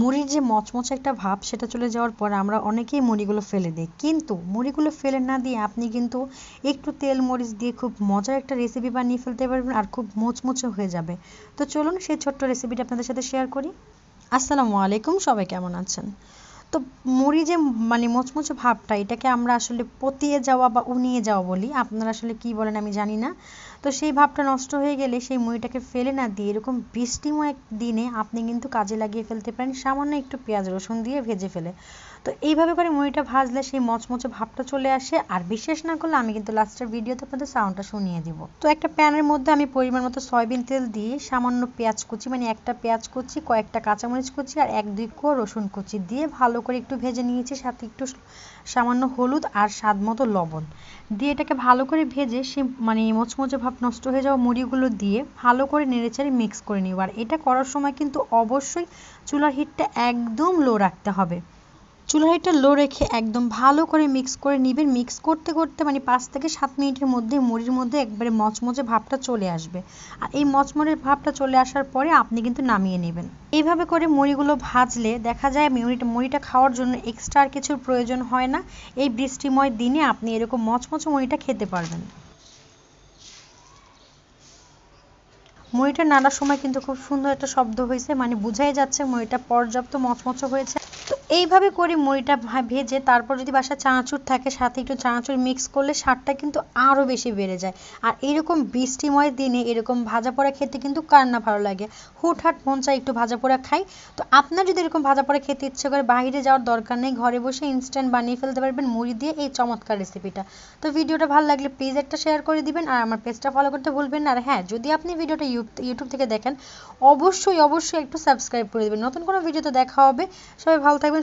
মুড়ির যে মচমচে একটা ভাব, সেটা চলে যাওয়ার পর আমরা অনেকেই মুড়িগুলো ফেলে দিই। কিন্তু মুড়িগুলো ফেলে না দিয়ে আপনি কিন্তু একটু তেল মরিচ দিয়ে খুব মজার একটা রেসিপি বানিয়ে ফেলতে পারবেন আর খুব মোচমোচে হয়ে যাবে। তো চলুন সেই ছোট্ট রেসিপিটা আপনাদের সাথে শেয়ার করি। আসসালামু আলাইকুম, সবাই কেমন আছেন? তো মুড়ি যে মানে মোচমোচে ভাবটা, এটাকে আমরা আসলে পতিয়ে যাওয়া বা উনিয়ে যাওয়া বলি। আপনারা আসলে কি বলেন আমি জানি না। তো সেই ভাবটা নষ্ট হয়ে গেলে সেই মুড়িটাকে ফেলে না দিয়ে এরকম বৃষ্টিময় দিনে আপনি কিন্তু কাজে লাগিয়ে ফেলতে পারেন, সামান্য একটু পেঁয়াজ রসুন দিয়ে ভেজে ফেলে। তো এইভাবে করে মুড়িটা ভাজলে সেই মচমচে ভাবটা চলে আসে। আর বিশেষ না করলে আমি কিন্তু লাস্টের ভিডিওতে আপনাদের সাউন্ডটা শুনিয়ে দিব। তো একটা প্যানের মধ্যে আমি পরিমাণ মতো সয়াবিন তেল দিয়ে সামান্য পেঁয়াজ কুচি মানে একটা পেঁয়াজ কুচি, কয়েকটা কাঁচামরিচ কুচি আর এক দুই কো রসুন কুচি দিয়ে ভালো করে একটু ভেজে নিয়েছি, সাথে একটু সামান্য হলুদ আর স্বাদ মতো লবণ। দিয়ে এটাকে ভালো করে ভেজে সে মানে মচমচে ভাব নষ্ট হয়ে যাওয়া মুড়িগুলো দিয়ে ভালো করে নেড়েচেড়ে মিক্স করে নিব আর এটা করার সময় কিন্তু অবশ্যই চুলার হিটটা একদম লো রাখতে হবে। চুলার হিটটা লো রেখে একদম ভালো করে মিক্স করে নেবেন। মিক্স করতে করতে মানে পাঁচ থেকে সাত মিনিটের মধ্যে মুড়ির মধ্যে একবারে মচমচে ভাবটা চলে আসবে। আর এই মচমচের ভাবটা চলে আসার পরে আপনি কিন্তু নামিয়ে নেবেন। এইভাবে করে মুড়িগুলো ভাজলে দেখা যায় মুড়িটা মুড়িটা খাওয়ার জন্য এক্সট্রা আর কিছুর প্রয়োজন হয় না। এই বৃষ্টিময় দিনে আপনি এরকম মচমচে মুড়িটা খেতে পারবেন। মুড়িটা নাড়ার সময় কিন্তু খুব সুন্দর একটা শব্দ হয়েছে মানে বুঝাই যাচ্ছে মুড়িটা পর্যাপ্ত মচমচে হয়েছে। এইভাবে করে মুড়িটা ভেজে তারপর যদি বাসায় চানাচুর থাকে, সাথে একটু চানাচুর মিক্স করলে স্বাদটা কিন্তু আরও বেশি বেড়ে যায়। আর এরকম বৃষ্টিময় দিনে এরকম ভাজা পোড়া খেতে কিন্তু কার না ভালো লাগে? হুটহাট মন চাই একটু ভাজা পোড়া খাই। তো আপনার যদি এরকম ভাজা পোড়া খেতে ইচ্ছে করে বাইরে যাওয়ার দরকার নেই, ঘরে বসে ইনস্ট্যান্ট বানিয়ে ফেলতে পারবেন মুড়ি দিয়ে এই চমৎকার রেসিপিটা তো ভিডিওটা ভালো লাগলে প্লিজ একটা শেয়ার করে দিবেন আর আমার পেজটা ফলো করতে ভুলবেন না। আর হ্যাঁ যদি আপনি ভিডিওটা ইউটিউব থেকে দেখেন, অবশ্যই অবশ্যই একটু সাবস্ক্রাইব করে দেবেন। নতুন কোনো ভিডিওতে দেখা হবে। সবাই ভালো থাকবেন